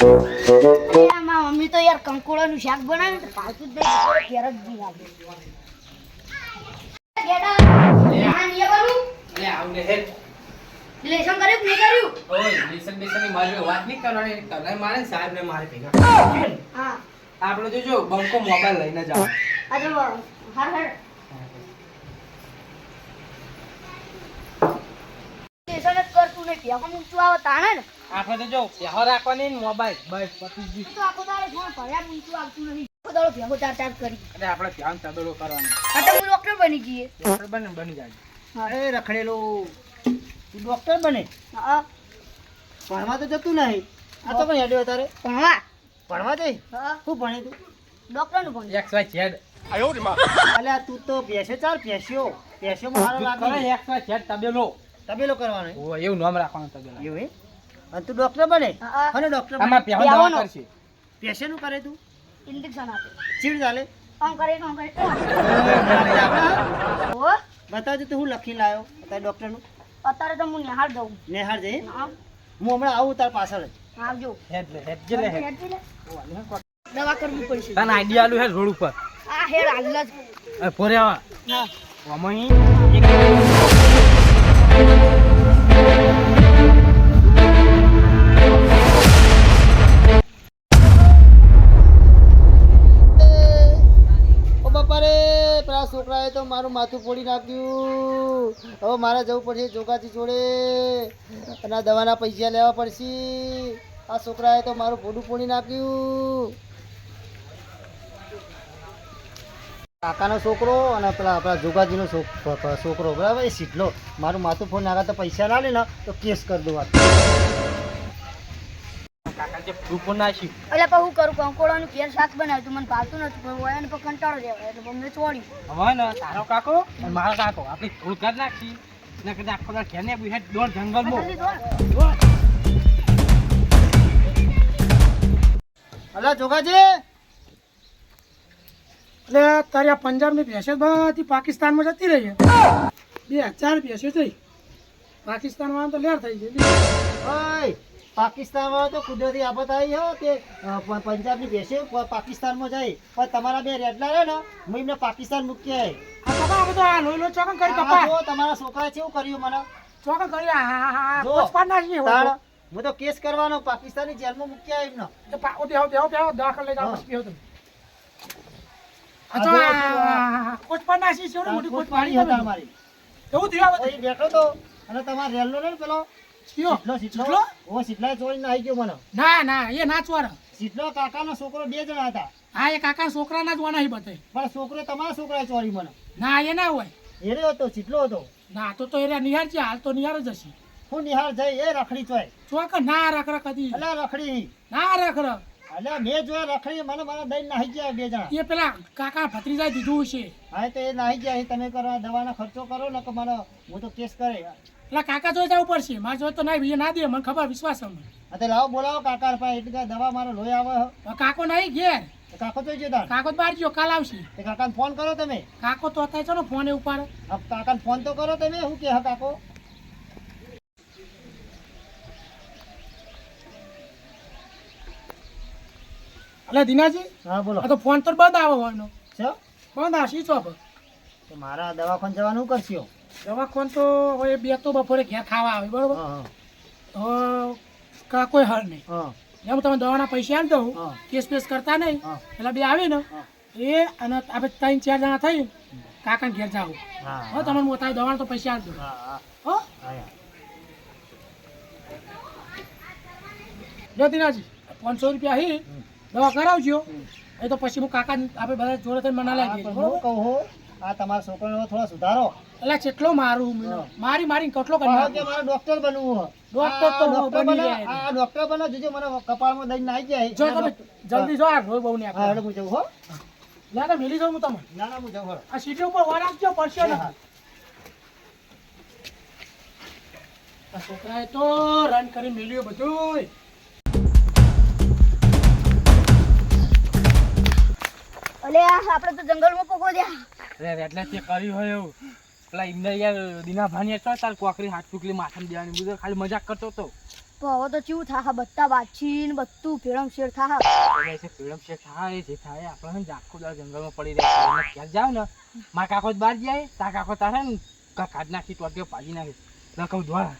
મારી મમ્મી તો યાર કંકોડાનું શાક બનાવે તો પાછું જ ઘેર જ બી લાગે ગેડા જોજો નહીં મોબાઈલ લઈને કે નહીં કર્યું ઓય લેસન બેસનની મારી વાત નહીં કરવાની તને મારે ને સાહેબ ને મારે ભેગા હા આપણે તો જો બંકો મોબાઈલ લઈને જાવ આ જો હાર હાર લેસન નહીં પેપર ઊંચું આવે તાણે ને. આપણે તો જો ભેગો રાખવાની ને મોબાઈલ. બસ પતી તો આખો તારે ફોન ભર્યા ઊંચું આવતું નહીં આખો ભેગો ચાર ચાર કરી. અરે આપણે ધ્યાન ચદડો કરવાનો. આ તો હું ડોક્ટર બની જઈએ ડોક્ટર બને ને બની જાય. અરે રખડેલો. તું ડોક્ટર બને? હા. ભણવા તો જતું નહીં. આ તો કઈ હેડ્યો તારે. ભણવા? ભણવા જઈ? હા. શું ભણે તું? ડોક્ટરનું ભણ એક્સ વાય ઝેડ અલ્યા તું તો ભેંસે ચાર ભેંસ્યો ભેંસ્યો મારો લાગે એક્સ વાય ઝેડ તબેલો. તબેલો કરવાનો ઓ એવું નામ રાખવાનું તબેલો. એવું? અને તું ડોક્ટર બને? અને ડોક્ટર આમાં બને દવા કરશે પેશે નું કરે તું? ઇન્જેક્શન આપે. ચીડ ચાલે? આમ કરે આમ કરે. ઓ બતાવજો તો હું લખી લાવ્યો અત્યારે ડોક્ટરનું અત્યારે તો હું નિહાળ દઉં. નેહાળ જઈ? હા. હું હમણાં આવું તાર પાછળ જ. આવજો. હેડ લે હેડ જે લે હેડ. દવા કરવી પડશે. તને આઈડિયા આલું હે રોડ ઉપર. આ હેડ આલ્લા જ. પોરે આવા. હા. આમાં એક છોકરાએ તો મારું માથું ફોડી નાખ્યું. હવે મારે જવું પડશે જોગાજી જોડે. અને દવાના પૈસા લેવા પડશે. આ છોકરાએ તો મારું ફોડું ફોડી નાખ્યું. કાકાનો છોકરો અને પેલા આપણા જોગાજીનો છોકરો. બરાબર? એ સીટલો મારું માથું ફોન નાખા તો પૈસા ના લે ને તો કેસ કરી દો વાત. કાકા જે નાખ્યું. એટલે પછી હું કરું? કંકોડાનું ઘેર શાક બનાવ્યું તું. મને ભાવતું નથી પણ હોય એને પર કંટાળો લેવાય. એટલે મમ્મી છોડ્યું. હવે ને તારો કાકો અને મારો કાકો. આપણે ધૂળ કરી નાખી. ને કદાચ આખો દોડ જંગલમાં. દોડ. અલા જોગાજી! એટલે તારી આ પંજાબની ભેંસો બધી પાકિસ્તાનમાં જતી રહી છે. બે હજાર ભેંસો થઈ પાકિસ્તાનમાં તો લેર થઈ ગઈ. ઓય પાકિસ્તાન વાળો તો કુદરતી આફત આવી હો કે પંજાબની ભેંસે પાકિસ્તાનમાં જાય. પણ તમારા બે રેડલા રહે ને હું એમને પાકિસ્તાન મૂકી આવી આ કપા બધો આ લોહી લો ચોકન કરી આ કપા જો તમારા છોકરાએ કેવું કર્યું મને? ચોકન કરી આ હા તો કેસ કરવાનો પાકિસ્તાની જેલમાં મૂકી આવી એમને. દાખલ લઈ જાઓ છે મોટી હતા. અમારી. એવું થયું આ. એ બેઠો તો. અને તમારા રેલનો ને પેલો. સીટલો સીટલો? ઓ સીટલા ચોરીને આવી ગયો મને. ના ના એ ના ચોર. સીટલો કાકાનો છોકરો બે જણા હતા. હા એ કાકા છોકરાના જ વાના બતાય પણ છોકરો તમારા છોકરાએ ચોરી મને. ના એ ના હોય. એને હતો સીટલો હતો. ના તો તો એ નિહાર છે હાલ તો નિહાર જ હશે. હું નિહાળ જઈ એ રખડી ચોય. ચોક ના રખડ કદી અલા રખડી. ના રખ રખ અલ્યા મેં જોયા રખડી મને મારા દઈ નાહી ગયા બે જણા. એ પેલા કાકા ભત્રીજા દીધું છે હા તો એ નાહી ગયા તમે કરો દવાનો ખર્ચો કરો ને કે મારો હું તો કેસ કરે. એટલે કાકા જોઈ જવું પડશે મારે જોઈ તો ના એ ના દે મને ખબર વિશ્વાસ અમને. અતે લાવો બોલાવો કાકા પાસે એટલે દવા મારો લોહી આવે કાકો નહીં ઘેર. કાકો તો જતા કાકો તો બહાર ગયો કાલ આવશે. કાકાને ફોન કરો તમે. કાકો તો અત્યારે ચલો ફોન એ ઉપાડે. કાકાને ફોન તો કરો તમે શું કે હા કાકો? એટલે દિનાજી હા બોલો. આ તો ફોન તો બંધ આવે હોયનો. છો? બંધ આ સ્વિચ ઓફ તો મારા દવાખાન જવાનું કરશો. દવાખાન તો હવે બે તો બપોરે ઘેર ખાવા આવે બરોબર? હા તો કાકો હર નહીં. હા. જેમ તમે દવાના પૈસા આપી દઉં કેસ પેસ કરતા નહીં એટલે બે આવે ને એ અને આપણે ત્રણ ચાર જણા થઈ કાકાને ઘેર જાવ. હા તમને મોટા દવાના તો પૈસા આપી દઉં. હા હા. હો? જો દિનાજી પાંચસો રૂપિયા હી. દવા કરાવજો. એ તો પછી હું કાકા આપણે બધા જોડે થઈને મના લાગીએ હું કહું હો, આ તમારા છોકરાનો થોડો સુધારો. એટલે કેટલો મારું? મારી મારી કેટલો કરી કે મારે ડોક્ટર બનવું. ડોક્ટર તો ડોક્ટર બની જાય. આ ડોક્ટર બનો જોજો મને કપાળમાં દઈ નાઈ જાય. જો તમે જલ્દી જો આ રોય બહુ ને હા એટલે હું જઉં હો. ના ના મેલી જાઉં હું તમને. ના ના હું જઉં આ સીટી ઉપર વાર આપજો પડશે ને. આ છોકરાએ તો રન કરી મેલ્યું બધું આપણે તો જંગલમાં પોકો અરે એટલે તે કર્યું હોય એવું. પેલા ઇમને યાર દિના ભાની છો તાર કોકરી હાથ ચૂકલી માથામાં દેવાની બધું ખાલી મજાક કરતો તો તો હવે તો કેવું થા બધા બાછી ને બધું ભેળમ શેર છે પીળમ છે થાય જે થાય આપણે હે આખો દાડો જંગલમાં પડી રહ્યા ક્યાં જાવ ને મારા કાકો જ બહાર જાય તા કાકો તારે ને કાઢ નાખી તો પાડી નાખી. ના કહું ધોળા.